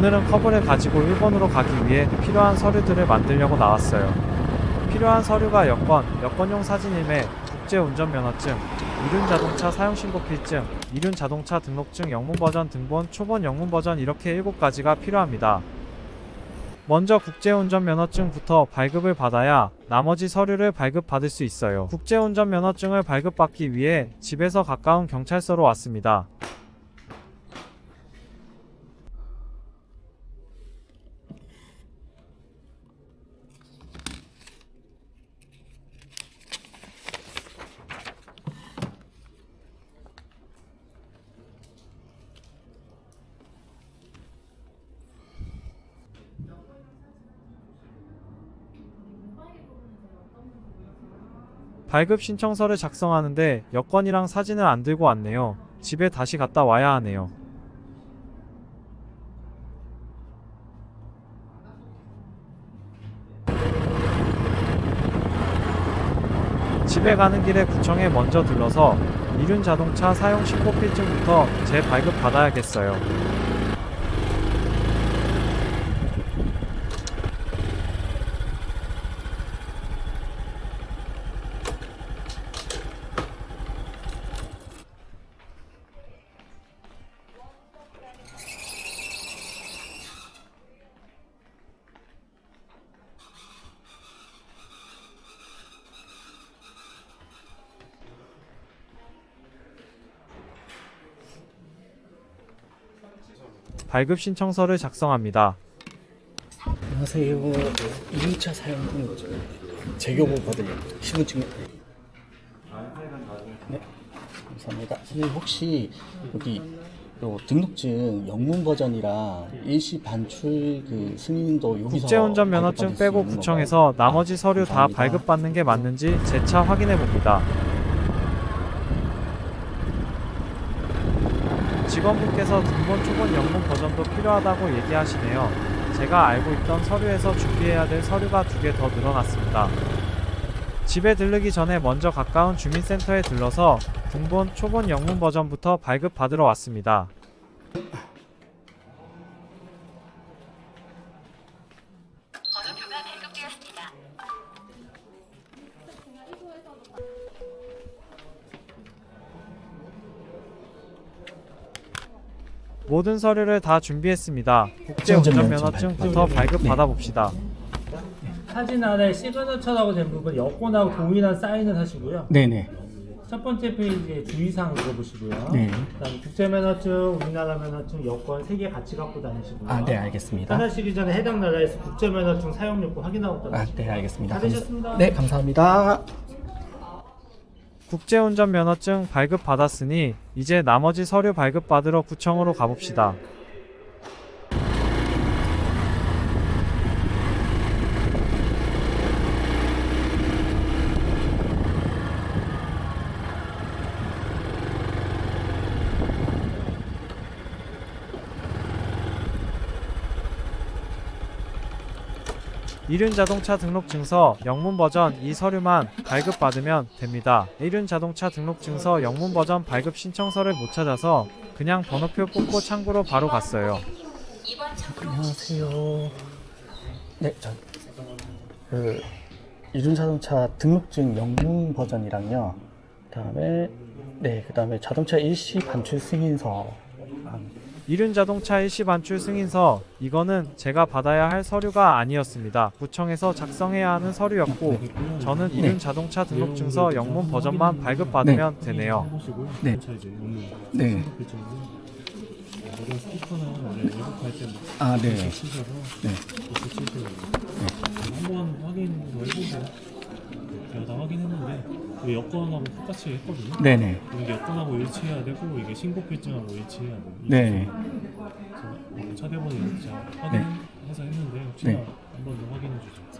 오늘은 컵을 가지고 일본으로 가기 위해 필요한 서류들을 만들려고 나왔어요. 필요한 서류가 여권, 여권용 사진임에 국제운전면허증, 이륜자동차 사용신고필증, 이륜자동차 등록증 영문버전 등본, 초본 영문버전 이렇게 7가지가 필요합니다. 먼저 국제운전면허증부터 발급을 받아야 나머지 서류를 발급받을 수 있어요. 국제운전면허증을 발급받기 위해 집에서 가까운 경찰서로 왔습니다. 발급 신청서를 작성하는데 여권이랑 사진을 안 들고 왔네요. 집에 다시 갔다 와야 하네요. 집에 가는 길에 구청에 먼저 들러서 이륜 자동차 사용 신고필증부터 재발급 받아야겠어요. 발급 신청서를 작성합니다. 안녕하세요. 2차 사용 재교부 받으려고 신분증. 네, 감사합니다. 선생님 혹시 여기 요 등록증 영문 버전이랑 일시 반출 그 승인도 여기서 국제운전 면허증 빼고 구청에서? 나머지 서류 다. 발급받는 게 맞는지 재차 확인해 봅니다. 직원분께서 등본 초본 영문 버전도 필요하다고 얘기하시네요. 제가 알고 있던 서류에서 준비해야 될 서류가 두 개 더 늘어났습니다. 집에 들르기 전에 먼저 가까운 주민센터에 들러서 등본 초본 영문 버전부터 발급 받으러 왔습니다. 모든 서류를 다 준비했습니다. 국제 운전면허증부터 발급 받아봅시다. 사진 아래 시그너처라고 된 부분 여권하고 동일한 사인을 하시고요. 네네. 첫 번째 페이지에 주의사항 읽어보시고요. 네. 그다음에 국제면허증, 우리나라 면허증, 여권 세 개 같이 갖고 다니시고요. 아, 네 알겠습니다. 떠나시기 전에 해당 나라에서 국제면허증 사용 여부 확인하고 아, 떠나시고요. 네 알겠습니다. 다 되셨습니다. 네 감사합니다. 국제운전면허증 발급 받았으니 이제 나머지 서류 발급 받으러 구청으로 가봅시다. 이륜 자동차 등록증서 영문 버전 이 서류만 발급받으면 됩니다. 이륜 자동차 등록증서 영문 버전 발급 신청서를 못 찾아서 그냥 번호표 뽑고 창구로 바로 갔어요. 안녕하세요. 네, 저, 그, 이륜자동차 등록증 영문 버전이랑요. 그 다음에, 네, 그 다음에 자동차 일시 반출 승인서. 아, 이륜 자동차 일시 반출 승인서 이거는 제가 받아야 할 서류가 아니었습니다. 구청에서 작성해야 하는 서류였고 저는 이륜 자동차 등록증서 영문 버전만 발급받으면 되네요. 네. 네. 아, 네. 네. 한번 확인 더 해보세요. 제가 다 확인했는데 이게 여권하고 똑같이 했거든요. 네네. 이게 여권하고 일치해야 되고 이게 신고필증하고 일치해야 돼요. 네. 이렇게 제가 확인해서 했는데 혹시나 네. 한번 더 확인해 주죠.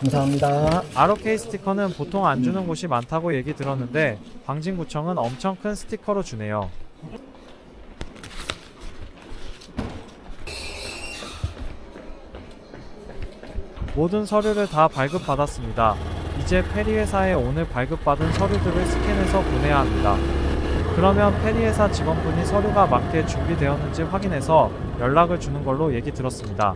감사합니다. ROK 스티커는 보통 안 주는 곳이 많다고 얘기 들었는데 광진구청은 엄청 큰 스티커로 주네요. 모든 서류를 다 발급받았습니다. 이제 페리 회사에 오늘 발급받은 서류들을 스캔해서 보내야 합니다. 그러면 페리 회사 직원분이 서류가 맞게 준비되었는지 확인해서 연락을 주는 걸로 얘기 들었습니다.